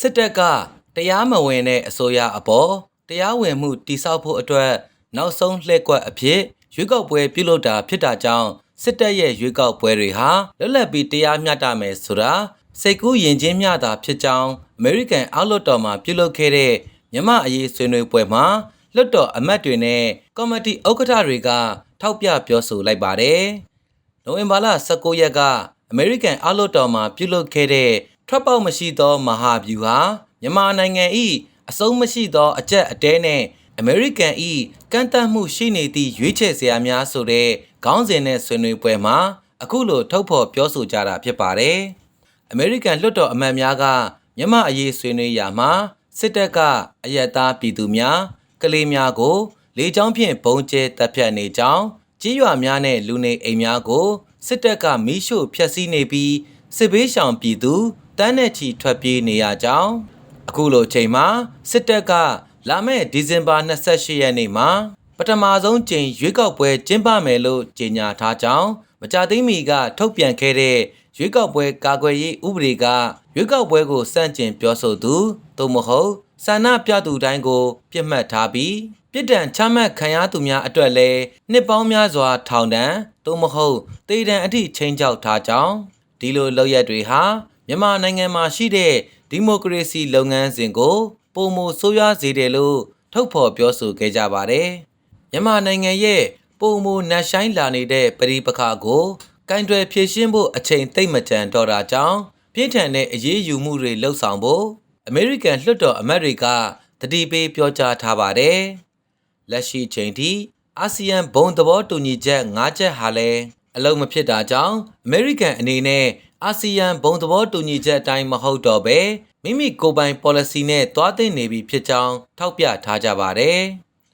စစ်တပ်ကတရားမဝင်တဲ့အစိုးရအပေါ်တရားဝင်မှုတိစောက်ဖို့အတွက်နောက်ဆုံးလှည့်ကွက်အဖြစ်ရွေးကောက်ပွဲပြုလုပ်တာဖြစ်တာကြောင့်စစ်တပ်ရဲ့ရွေးကောက်ပွဲတွေဟာလွတ်လပ်ပြီးတရားမျှတမယ်ဆိုတာစိတ်ကူးယဉ်ကျေးမျှတာဖြစ်ကြောင်းအမေရိကန်အောက်လွှတ်တော်မှာပြုလုပ်ခဲ့တဲ့မြမအရေးဆွေးနွေးပွဲမှာလွှတ်တော်အမတ်တွေနဲ့ကော်မတီဥက္ကဋ္ဌတွေကထောက်ပြပြောဆိုလိုက်ပါတယ်။နိုဝင်ဘာလ19ရက်က အမေရိကန်အောက်လွှတ်တော်မှာပြုလုပ်ခဲ့တဲ့ ထွက်ပေါက်မရှိသောမဟာဗျူဟာမြန်မာနိုင်ငံ၏အဆုံးမရှိသောအကြက်အတဲနဲ့အမေရိကန်၏ကန့်တတ်မှုရှိနေသည့်ရွေးချယ်စရာများဆိုတဲ့ခေါင်းစဉ်နဲ့ဆွေးနွေးပွဲမှာအခုလိုထုတ်ဖော်ပြောဆိုကြတာဖြစ်ပါတယ်။အမေရိကန်လွှတ်တော်အမတ်များကမြန်မာအရေးဆွေးနွေးရာမှာစစ်တပ်ကအယက်သားပြည်သူများကလေးများကိုလေကြောင်းဖြင့်ဘုံကျဲတပ်ဖြတ်နေကြောင်းကြီးရွာများနဲ့လူနေအိမ်များကိုစစ်တပ်ကမီးရှို့ဖျက်ဆီးနေပြီးစစ်ဘေးရှောင်ပြည်သူ တန်းနဲ့ချီထွက်ပြေးနေရကြောင်းအခုလိုချိန်မှာစစ်တပ်ကလာမယ့်ဒီဇင်ဘာ28ရက်နေ့မှာပထမဆုံးကြိမ်ရွေးကောက်ပွဲကျင်းပမယ်လို့ကြေညာထားကြောင်းမကြသိမီကထုတ်ပြန်ခဲ့တဲ့ရွေးကောက်ပွဲကာကွယ်ရေးဥပဒေကရွေးကောက်ပွဲကိုစန့်ကျင်ပြောဆိုသူသို့မဟုတ်ဆန္ဒပြသူတိုင်းကိုပြစ်မှတ်ထားပြီးပြစ်ဒဏ်ချမှတ်ခံရသူများအတွက်လည်းနှစ်ပေါင်းများစွာထောင်ဒဏ်သို့မဟုတ်တေဒဏ်အထိချိန်ချောက်ထားကြောင်းဒီလိုလုပ်ရက်တွေဟာ မြန်မာနိုင်ငံမှာရှိတဲ့ဒီမိုကရေစီလုပ်ငန်းစဉ်ကိုပုံမဆိုးရွားစေတယ်လို့ထုတ်ဖော်ပြောဆိုခဲ့ကြပါတယ်မြန်မာနိုင်ငံရဲ့ပုံမနတ်ဆိုင်လာနေတဲ့ပြည်ပခါကိုကင်တွယ်ဖြည့်ရှင်းဖို့အချိန်သိမ့်မတန်တော့တာကြောင့်ပြင်းထန်တဲ့အရေးယူမှုတွေလှုပ်ဆောင်ဖို့အမေရိကန်လွှတ်တော်အမတ်တွေကတတိပေးပြောကြားထားပါတယ်။လက်ရှိချိန်ထိအာဆီယံဘုံသဘောတူညီချက်၅ချက်ဟာလည်းအလုံးမဖြစ်တာကြောင့်အမေရိကန်အနေနဲ့ အာဆီယံဘုံသဘောတူညီချက်အတိုင်းမဟုတ်တော့ဘဲမိမိကိုယ်ပိုင် policy နဲ့သွားသိနေပြီဖြစ်ကြောင်းထောက်ပြထားကြပါတယ်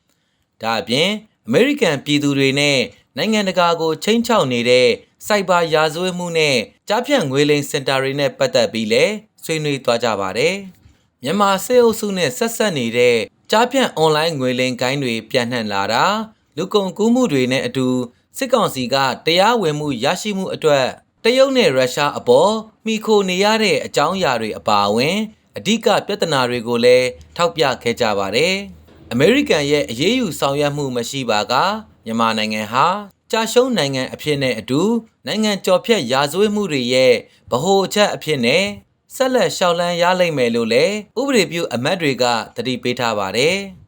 ။ဒါအပြင်အမေရိကန်ပြည်သူတွေနဲ့နိုင်ငံတကာကိုချိန်ချောက်နေတဲ့စိုက်ဘာရာဇဝတ်မှုနဲ့ကြားဖြန့်ငွေလိမ်စင်တာတွေနဲ့ပတ်သက်ပြီးလည်းဆွေးနွေးသွားကြပါတယ်။မြန်မာစစ်အုပ်စုနဲ့ဆက်ဆက်နေတဲ့ကြားဖြန့်အွန်လိုင်းငွေလိမ်ကိုင်းတွေပြန့်နှံ့လာတာလူကုန်ကူးမှုတွေနဲ့အတူစစ်ကောင်စီကတရားဝင်မှုရရှိမှုအတွက် တရုတ်နဲ့ရုရှားအပေါ်မိခိုနေရတဲ့အကြောင်းအရာတွေအပါအဝင်အဓိကပြဿနာတွေကိုလည်းထောက်ပြခဲ့ကြပါတယ်။အမေရိကန်ရဲ့အရေးယူဆောင်ရွက်မှုမရှိပါကမြန်မာနိုင်ငံဟာကြာရှုံးနိုင်ငံအဖြစ်နဲ့အတူနိုင်ငံကျော်ဖြတ်ရာဇဝတ်မှုတွေရဲ့ဗဟိုချက်အဖြစ်နဲ့ဆက်လက်ရှောက်လန်းရလိမ့်မယ်လို့လည်းဥပဒေပြုအမတ်တွေကတတိပေးထားပါတယ်။